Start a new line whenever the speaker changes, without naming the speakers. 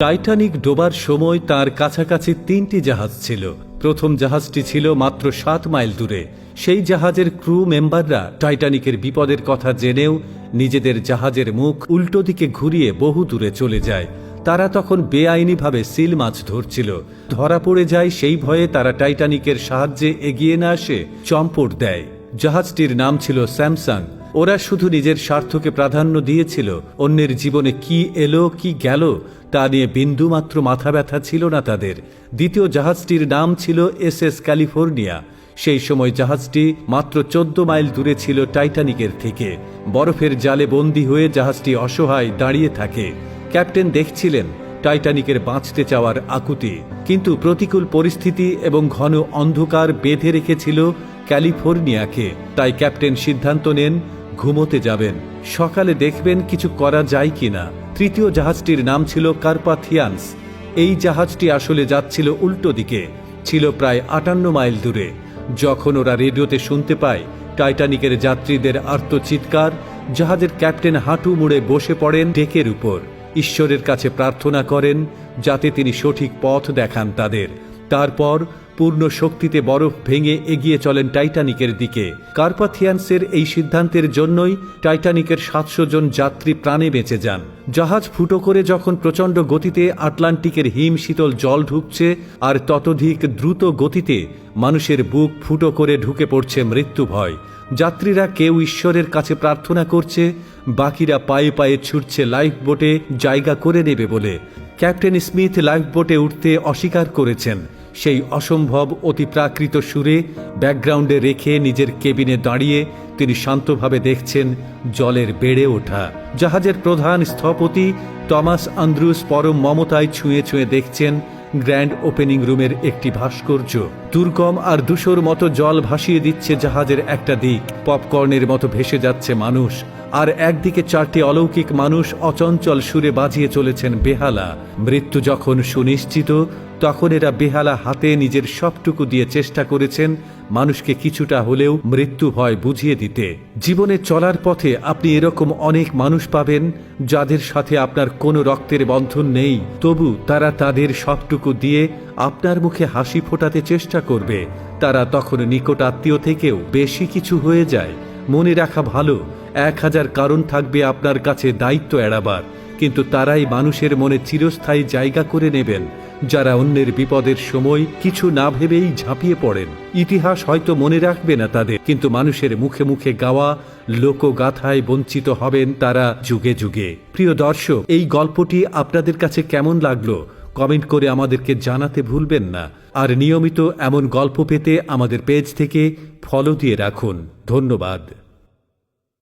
Titanic ডোবার সময় তার কাছাকাছি তিনটি জাহাজ ছিল। প্রথম জাহাজটি ছিল মাত্র সাত মাইল দূরে। সেই জাহাজের ক্রু মেম্বাররা টাইটানিকের বিপদের কথা জেনেও নিজেদের জাহাজের মুখ উল্টো দিকে ঘুরিয়ে বহু দূরে চলে যায়। তারা তখন বেআইনিভাবে সিল মাছ ধরছিল। ধরা পড়ে যায় সেই ভয়ে তারা টাইটানিকের সাহায্যে এগিয়ে না আসে চম্পট দেয়। জাহাজটির নাম ছিল স্যামসাং। ওরা শুধু নিজের স্বার্থকে প্রাধান্য দিয়েছিল, অন্যের জীবনে কি এলো, কি গেল, তা নিয়ে বিন্দুমাত্র মাথা ব্যথা ছিল না তাদের। দ্বিতীয় জাহাজটির নাম ছিল এস এস ক্যালিফোর্নিয়া। সেই সময় জাহাজটি মাত্র চোদ্দ মাইল দূরে ছিল টাইটানিকের থেকে। বরফের জালে বন্দী হয়ে জাহাজটি অসহায় দাঁড়িয়ে থাকে। ক্যাপ্টেন দেখছিলেন, টাইটানিকের বাঁচতে চাওয়ার আকুতি। কিন্তু প্রতিকূল পরিস্থিতি এবং ঘন অন্ধকার বেঁধে রেখেছিল ক্যালিফোর্নিয়াকে। তাই ক্যাপ্টেন সিদ্ধান্ত নেন ঘুমোতে যাবেন। সকালে দেখবেন কিছু করা যায় কিনা। তৃতীয় জাহাজটির নাম ছিল কার্পাথিয়ান্স। এই জাহাজটি আসলে যাচ্ছিল উল্টো দিকে, ছিল প্রায় আটান্ন মাইল দূরে। যখন ওরা রেডিওতে শুনতে পায়, টাইটানিকের যাত্রীদের আর্তচিৎকার, জাহাজের ক্যাপ্টেন হাঁটু মুড়ে বসে পড়েন ডেকের উপর। ঈশ্বরের কাছে প্রার্থনা করেন, যাতে তিনি সঠিক পথ দেখান তাদের। তারপর পূর্ণ শক্তিতে বরফ ভেঙে এগিয়ে চলেন টাইটানিকের দিকে। কার্পাথিয়ান্সের এই সিদ্ধান্তের জন্যই টাইটানিকের সাতশো জন যাত্রী প্রাণে বেঁচে যান। জাহাজ ফুটো করে যখন প্রচণ্ড গতিতে আটলান্টিকের হিম শীতল জল ঢুকছে, আর ততোধিক দ্রুত গতিতে মানুষের বুক ফুটো করে ঢুকে পড়ছে মৃত্যু ভয়। যাত্রীরা কেউ ঈশ্বরের কাছে প্রার্থনা করছে, বাকিরা পায়ে পায়ে ছুটছে লাইফ বোটে জায়গা করে নেবে বলে। ক্যাপ্টেন স্মিথ লাইফ বোটে উঠতে অস্বীকার করেছেন। সেই অসম্ভব অতিপ্রাকৃত সুরে ব্যাকগ্রাউন্ডে রেখে নিজের কেবিনে দাঁড়িয়ে তিনি শান্তভাবে দেখছেন জলের বেড়ে ওঠা। জাহাজের প্রধান স্থপতি টমাস আন্দ্রুস পরম মমতায় ছুঁয়ে ছুঁয়ে দেখছেন গ্র্যান্ড ওপেনিং রুমের একটি ভাস্কর্য। দুর্গম আর দুশোর মতো জল ভাসিয়ে দিচ্ছে জাহাজের একটা দিক। পপকর্নের মতো ভেসে যাচ্ছে মানুষ। আর একদিকে চারটি অলৌকিক মানুষ অচঞ্চল সুরে বাজিয়ে চলেছেন বেহালা। মৃত্যু যখন সুনিশ্চিত, তখন এরা বেহালা হাতে নিজের সবটুকু দিয়ে চেষ্টা করেছেন মানুষকে কিছুটা হলেও মৃত্যু ভয় বুঝিয়ে দিতে। জীবনে চলার পথে আপনি এরকম অনেক মানুষ পাবেন যাদের সাথে আপনার কোনো রক্তের বন্ধন নেই। তবু তারা তাদের সবটুকু দিয়ে আপনার মুখে হাসি ফোটাতে চেষ্টা করবে। তারা তখন নিকট আত্মীয় থেকেও বেশি কিছু হয়ে যায়। মনে রাখা ভালো এক হাজার কারণ থাকবে আপনার কাছে দায়িত্ব এড়াবার, কিন্তু তারাই মানুষের মনে চিরস্থায়ী জায়গা করে নেবেন, যারা অন্যের বিপদের সময় কিছু না ভেবেই ঝাঁপিয়ে পড়েন। ইতিহাস হয়তো মনে রাখবে না তাদের, কিন্তু মানুষের মুখে মুখে গাওয়া, লোকগাথায় বঞ্চিত হবেন তারা যুগে যুগে। প্রিয় দর্শক, এই গল্পটি আপনাদের কাছে কেমন লাগল? কমেন্ট করে আমাদেরকে জানাতে ভুলবেন না। আর নিয়মিত এমন গল্প পেতে আমাদের পেজ থেকে ফলো দিয়ে রাখুন। ধন্যবাদ।